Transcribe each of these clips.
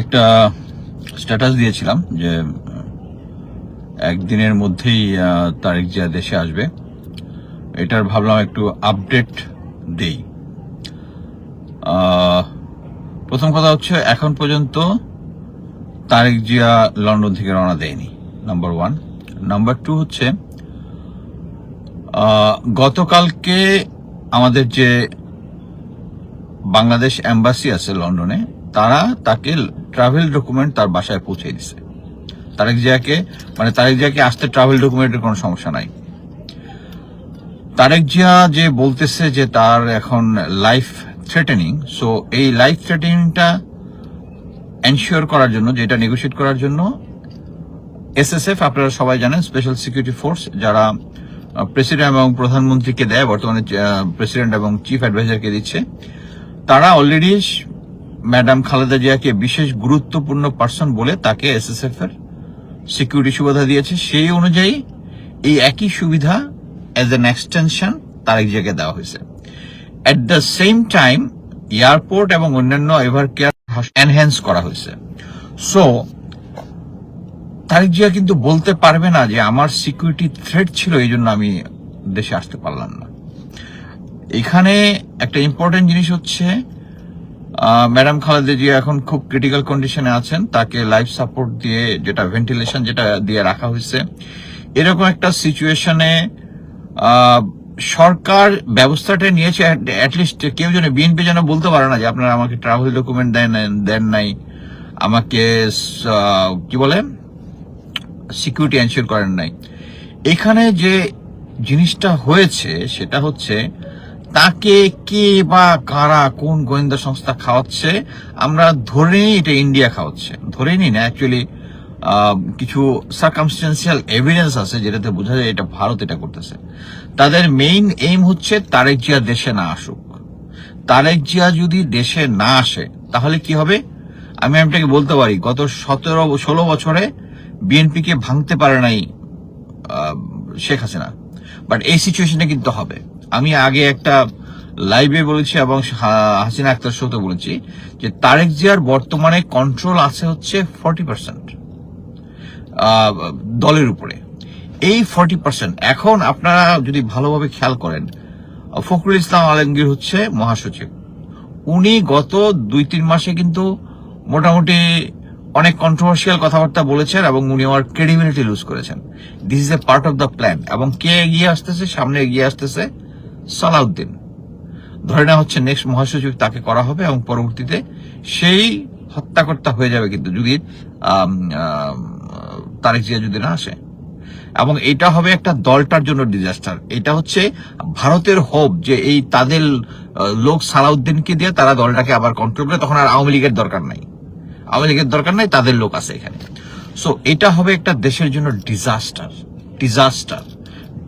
একটা স্ট্যাটাস দিয়েছিলাম যে, একদিনের মধ্যেই তারেক জিয়া দেশে আসবে, এটার ভাবলাম একটু আপডেট দেই। প্রথম কথা হচ্ছে, এখন পর্যন্ত তারেক জিয়া লন্ডন থেকে রওনা দেয়নি নাম্বার ওয়ান নাম্বার টু হচ্ছে গতকালকে আমাদের যে বাংলাদেশ এম্বাসি আছে লন্ডনে তারা তাকে ট্রাভেল ডকুমেন্ট তার বাসায় পৌঁছে দিছে। তারেক জিয়াকে মানে তারেক জিয়াকে আসতে ট্রাভেল ডকুমেন্টের কোনো সমস্যা নাই। তারেক জিয়া যে বলতেছে যে তার এখন লাইফ থ্রেটেনিং সো এই লাইফ থ্রেটেনিংটা এনশিওর করার জন্য, যেটা নেগোশিয়েট করার জন্য এসএসএফ আপনারা সবাই জানেন স্পেশাল সিকিউরিটি ফোর্স যারা প্রেসিডেন্ট এবং প্রধানমন্ত্রীকে দেয়, বর্তমানে প্রেসিডেন্ট এবং চিফ অ্যাডভাইজারকে দিচ্ছে, তারা অলরেডি ম্যাডাম খালেদা জিয়াকে বিশেষ গুরুত্বপূর্ণ পার্সন বলে তাকে এসএসএফ এর সিকিউরিটি সুবিধা দিয়েছে। সেই অনুযায়ী এই একই সুবিধা এজ এন এক্সটেনশন তারেক জিয়াকে দেওয়া হয়েছে। At the same time airport এবং অন্যান্য এভার কেয়ার এনহ্যান্স করা হয়েছে। সো তারেক জিয়া কিন্তু বলতে পারবে না যে আমার সিকিউরিটি থ্রেট ছিল, এই জন্য আমি দেশে আসতে পারলাম না। এখানে একটা ইম্পর্টেন্ট জিনিস হচ্ছে ম্যাডাম খালেদা জিয়া এখন খুব ক্রিটিক্যাল কন্ডিশনে আছেন। তাকে লাইফ সাপোর্ট দিয়ে যেটা ভেন্টিলেশন যেটা দিয়ে রাখা হয়েছে। এরকম একটা সিচুয়েশনে সরকার ব্যবস্থাটা নিয়েছে অ্যাটলিস্ট কেউ যেন বিএনপি যেন বলতে পারে না যে আপনারা আমাকে ট্রাভেল ডকুমেন্ট দেন দেন নাই। আমাকে কি বলে সিকিউরিটি এনশিওর করেন নাই। এখানে যে জিনিসটা হয়েছে, সেটা হচ্ছে তাকে কে বা কারা কোন গোয়েন্দা সংস্থা খাওয়াচ্ছে, আমরা ধরে নিই এটা ইন্ডিয়া খাওয়াচ্ছে। ধরে নিই না অ্যাকচুয়ালি কিছু সার্কামস্টেন্সিয়াল এভিডেন্স আছে যেটাতে বোঝা যায় এটা ভারত এটা করতেছে। তাদের মেইন এইম হচ্ছে তারেক জিয়া দেশে না আসুক। তারেক জিয়া যদি দেশে না আসে, তাহলে কি হবে? আমি আপনাকে বলতে পারি, গত সতেরো, ষোলো বছরে বিএনপি কে ভাঙতে পারে নাই শেখ হাসিনা। বাট এই সিচুয়েশনে কিন্তু হবে। আমি আগে একটা লাইভে বলেছি এবং হাসিনা আক্তার শোতে বলেছি যে তারেক জিয়ার বর্তমানে কন্ট্রোল আছে হচ্ছে ফর্টি পার্সেন্ট দলের উপরে। এই ফর্টি পার্সেন্ট এখন আপনারা যদি ভালোভাবে খেয়াল করেন, ফখরুল ইসলাম আলমগীর হচ্ছে মহাসচিব। উনি গত দুই তিন মাসে কিন্তু মোটামুটি অনেক কন্ট্রোভার্সিয়াল কথাবার্তা বলেছেন এবং উনি আমার ক্রেডিবিলিটি লুজ করেছেন। This is a part of the plan এবং কে এগিয়ে আসতেছে, সামনে এগিয়ে আসতেছে সালাউদ্দিন। ধরে নেওয়া হচ্ছে নেক্সট মহাসচিব তাকে করা হবে এবং পরবর্তীতে সেই হত্যাকর্তা হয়ে যাবে কিন্তু যদি তারেক জিয়া যদি না আসে। এবং এটা হবে একটা দলটার জন্য ডিজাস্টার এটা হচ্ছে ভারতের হোপ যে এই তাদের লোক সালাউদ্দিনকে দিয়ে তারা দলটাকে আবার কন্ট্রোল করে, তখন আর আওয়ামী লীগের দরকার নাই। আওয়ামী লীগের দরকার নাই, তাদের লোক আছে এখানে। সো এটা হবে একটা দেশের জন্য ডিজাস্টার ডিজাস্টার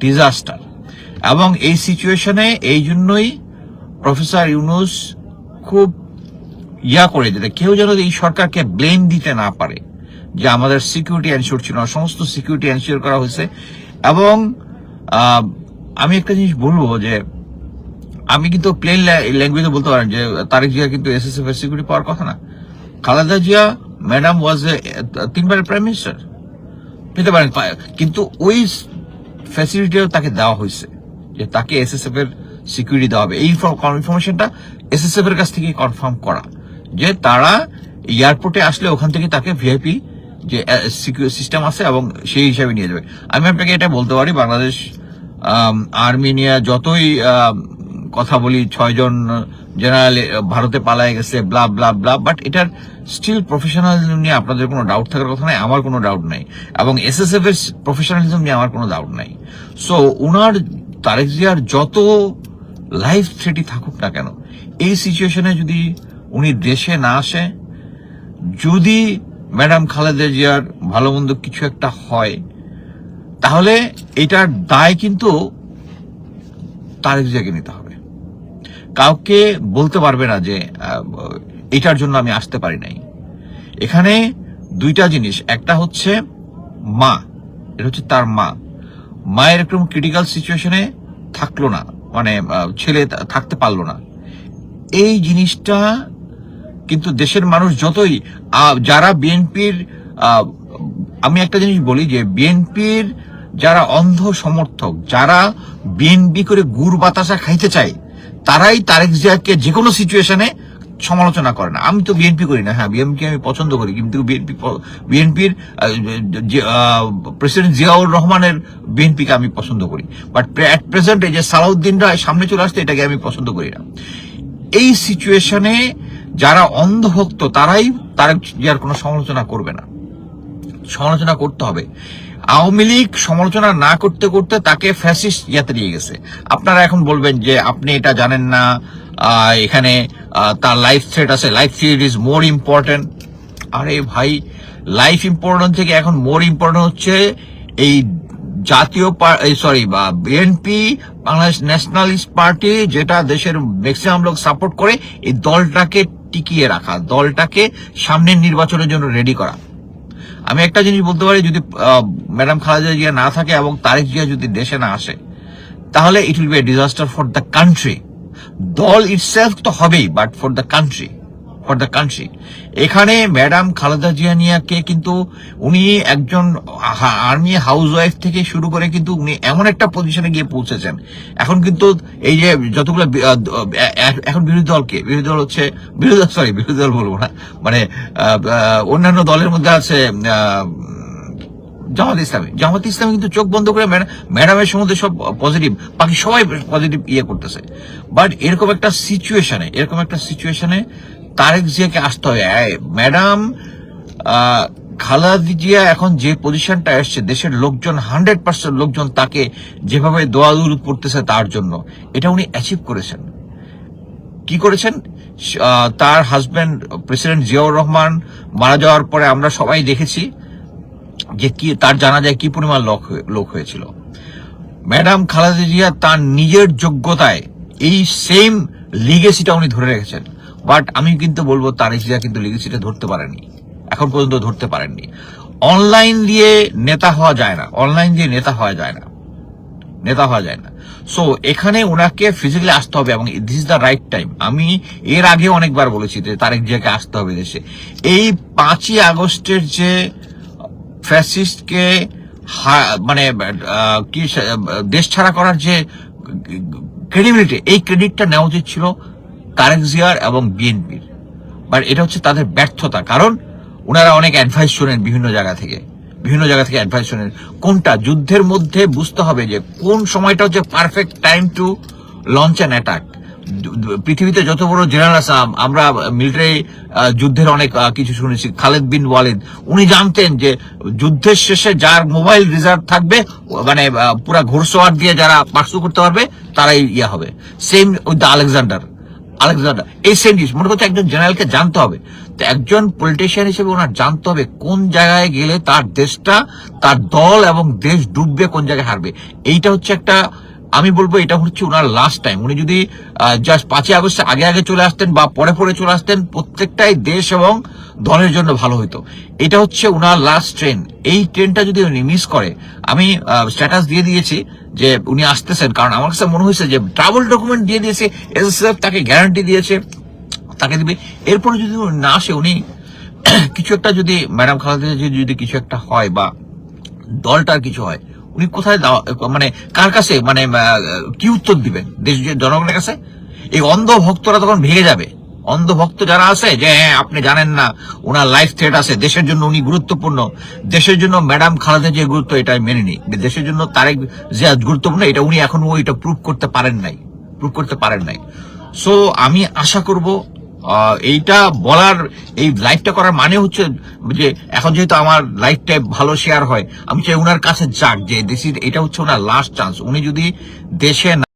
ডিজাস্টার এবং এই সিচুয়েশনে এই জন্যই প্রফেসর ইউনুস খুব ইয়া করে যেতে কেউ যেন এই সরকারকে ব্লেম দিতে না পারে যে আমাদের সিকিউরিটি এনশিওর ছিল সমস্ত সিকিউরিটি এনশিওর করা হয়েছে। এবং আমি একটা জিনিস বলব যে, আমি কিন্তু প্লেন ল্যাঙ্গুয়েজে বলতে পারেন যে, তারেক জিয়া কিন্তু এসএসএফ এর সিকিউরিটি পাওয়ার কথা না। খালেদা জিয়া ম্যাডাম ওয়াজ তিনবারের প্রাইম মিনিস্টার পেতে পারেন কিন্তু ওই ফ্যাসিলিটিও তাকে দেওয়া হয়েছে। যে তাকে এসএসএফ এর সিকিউরিটি দেওয়া হবে। এই ইনফরমেশনটা এসএসএফ এর কাছ থেকে কনফার্ম করা। যে তারা এয়ারপোর্টে আসলে ওখান থেকে তাকে ভিআইপি যে সিস্টেম আছে এবং সেই হিসাবে নিয়ে যাবে। আমি আপনাকে এটা বলতে পারি, বাংলাদেশ আর্মি নিয়ে যতই কথা বলি, ছয়জন জেনারেল ভারতে পালায় গেছে ব্লা ব্লা ব্লা বাট এটার স্টিল প্রফেশনালিজম নিয়ে আপনাদের কোনো ডাউট থাকার কথা নাই, আমার কোনো ডাউট নাই। এবং এসএসএফ এর প্রফেশনালিজম নিয়ে আমার কোনো ডাউট নাই। সো উনার তারেক জিয়ার যত লাইফ থ্রেটি থাকুক না কেন, এই সিচুয়েশনে যদি উনি দেশে না আসে, যদি ম্যাডাম খালেদা জিয়ার ভালো মন্দ কিছু একটা হয়, তাহলে এটার দায় কিন্তু তারেক জিয়াকে নিতে হবে। কাউকে বলতে পারবে না যে এটার জন্য আমি আসতে পারি নাই। এখানে দুইটা জিনিস, একটা হচ্ছে মা, এটা হচ্ছে তার মা। মায়ের একদম ক্রিটিক্যাল সিচুয়েশনে থাকল না। মানে ছেলে থাকতে পারল না। এই জিনিসটা কিন্তু দেশের মানুষ যতই যারা বিএনপির আমি একটা জিনিস বলি যে বিএনপির যারা অন্ধ সমর্থক যারা বিএনপি করে গুড় বাতাসা খাইতে চায়, তারাই তারেক জিয়াকে যে কোনো সিচুয়েশনে সমালোচনা করে না। আমি তো বিএনপি করি না। হ্যাঁ বিএনপি আমি পছন্দ করি, কিন্তু বিএনপি বিএনপির প্রেসিডেন্ট জিয়াউর রহমানের বিএনপিকে আমি পছন্দ করি। বাট অ্যাট প্রেজেন্ট এই যে সালাউদ্দিনরা সামনে চলে আসতে এটাকে আমি পছন্দ করি না। এই সিচুয়েশনে যারা অন্ধভক্ত, তারাই তারেক জিয়ার কোনো সমালোচনা করবে না। সমালোচনা করতে হবে। আওয়ামী লীগ সমালোচনা না করতে করতে তাকে ফ্যাসিস্ট ইয়াতে নিয়ে গেছে। আপনারা এখন বলবেন যে আপনি এটা জানেন না এখানে তার লাইফ থ্রেট আছে। Life threat is more important আরে ভাই লাইফ ইম্পর্টেন্ট থেকে এখন মোর ইম্পর্টেন্ট হচ্ছে এই জাতীয় সরি বা বিএনপি বাংলাদেশ ন্যাশনালিস্ট পার্টি যেটা দেশের ম্যাক্সিমাম লোক সাপোর্ট করে, এই দলটাকে টিকিয়ে রাখা, দলটাকে সামনের নির্বাচনের জন্য রেডি করা। আমি একটা জিনিস বলতে পারি, যদি ম্যাডাম খালেদা জিয়া না থাকে এবং তারেক জিয়া যদি দেশে না আসে, তাহলে it will be a disaster for the country দল ইটসেলফ তো হবেই but for the country for the country এখানে ম্যাডাম খালেদা জিয়া নিয়াকে কিন্তু উনি একজন আর্মি হাউস ওয়াইফ থেকে শুরু করে কিন্তু উনি এমন একটা পজিশনে গিয়ে পৌঁছেছেন। এখন কিন্তু এই যে যতগুলো এখন বিরোধী দলকে বিরোধী দল হচ্ছে, বিরোধী সরি বিরোধী দল বলব না। মানে অন্যান্য দলের মধ্যে আছে জামাত ইসলামী। জামাত ইসলামী কিন্তু চোখ বন্ধ করে ম্যাডা- ম্যাডামের সম্বন্ধে সব পজিটিভ বাকি সবাই পজিটিভ ইয়ে করতেছে। বাট এরকম একটা সিচুয়েশনে এরকম একটা সিচুয়েশনে তারেক জিয়াকে আসতে হবে। ম্যাডাম খালেদা জিয়া এখন যে পজিশনটা এসছে, দেশের লোকজন হান্ড্রেড পার্সেন্ট লোকজন তাকে যেভাবে দোয়া দুরুদ করতেছে তার জন্য, এটা উনি অ্যাচিভ করেছেন। কি করেছেন? তার হাজবেন্ড প্রেসিডেন্ট জিয়াউর রহমান মারা যাওয়ার পরে আমরা সবাই দেখেছি যে কি, তার জানা যায় কি পরিমাণ লোক লোক হয়েছিল। ম্যাডাম খালেদা জিয়া তার নিজের যোগ্যতায় এই সেম লিগেসিটা উনি ধরে রেখেছেন। বাট আমি কিন্তু বলব, তারেক জিয়া কিন্তু লিগেসিটা ধরতে পারেনি এখন পর্যন্ত ধরতে পারেননি। অনলাইন দিয়ে নেতা হওয়া যায় না। অনলাইন দিয়ে নেতা হওয়া যায় না। নেতা হওয়া যায় না। সো এখানে ওনাকে ফিজিক্যালি আসতে হবে এবং this is the right time আমি এর আগে অনেকবার বলেছি যে তারেক জিয়াকে আসতে হবে দেশে। এই পাঁচই আগস্টের যে ফ্যাসিস্টকে মানে কি দেশ ছাড়া করার যে ক্রেডিবিলিটি এই ক্রেডিটটা নেওয়া উচিত ছিল তারেক জিয়ার এবং বিএনপির। বাট এটা হচ্ছে তাদের ব্যর্থতা। কারণ ওনারা অনেক অ্যাডভাইস শোনেন বিভিন্ন জায়গা থেকে। বিভিন্ন জায়গা থেকে অ্যাডভাইস শোনেন। কোনটা? যুদ্ধের মধ্যে বুঝতে হবে যে কোন সময়টা হচ্ছে perfect time to launch an attack পৃথিবীতে যত বড় জেনারেল আছে আম- আমরা মিলিটারি যুদ্ধের অনেক কিছু শুনেছি। খালেদ বিন ওয়ালিদ, উনি জানতেন যে যুদ্ধের শেষে যার মোবাইল রিজার্ভ থাকবে মানে পুরা ঘোরসোয়ার দিয়ে যারা পার্সু করতে পারবে, তারাই ইয়ে হবে। Same with the Alexander Alexander এই সেম জিনিস। মনে করছে একজন জেনারেলকে জানতে হবে। তো একজন পলিটিশিয়ান হিসেবে ওনার জানতে হবে কোন জায়গায় গেলে তার দেশটা, তার দল এবং দেশ ডুববে, কোন জায়গায় হারবে। এইটা হচ্ছে একটা আমি বলব এটা হচ্ছে ওনার লাস্ট টাইম উনি যদি জাস্ট পাঁচই আগস্টে আগে আগে চলে আসতেন বা পরে পরে চলে আসতেন, প্রত্যেকটাই দেশ এবং দলের জন্য ভালো হতো এটা হচ্ছে ওনার লাস্ট ট্রেন এই ট্রেনটা যদি উনি মিস করে, আমি স্ট্যাটাস দিয়ে দিয়েছি যে উনি আসতেছেন। কারণ আমার কাছে মনে হয়েছে যে ট্রাভেল ডকুমেন্ট দিয়ে দিয়েছে এসএসএফ তাকে গ্যারান্টি দিয়েছে, তাকে দিবে। এরপরে যদি উনি না আসে, উনি কিছু একটা যদি ম্যাডাম খালেদা যদি কিছু একটা হয় বা দলটার কিছু হয় উনি কোথায় মানে কার কাছে মানে কি উত্তর দিবেন? দেশ, জনগণের কাছে? এই অন্ধ ভক্তরা তখন ভেঙে যাবে। অন্ধ ভক্ত যারা আছে, যে হ্যাঁ আপনি জানেন না, ওনার লাইফ থ্রেট আছে, দেশের জন্য উনি গুরুত্বপূর্ণ। দেশের জন্য ম্যাডাম খালেদা যে গুরুত্ব এটা মেনে নিই দেশের জন্য তারেক জিয়া গুরুত্বপূর্ণ, এটা উনি এখনও ওইটা প্রুভ করতে পারেন নাই। প্রুভ করতে পারেন নাই। সো আমি আশা করব এইটা বলার, এই লাইভটা করার মানে হচ্ছে যে, এখন যেহেতু আমার লাইফটা ভালো শেয়ার হয়, আমি চাই ওনার কাছে যাক যে দিস এটা হচ্ছে ওনার লাস্ট চান্স উনি যদি দেশে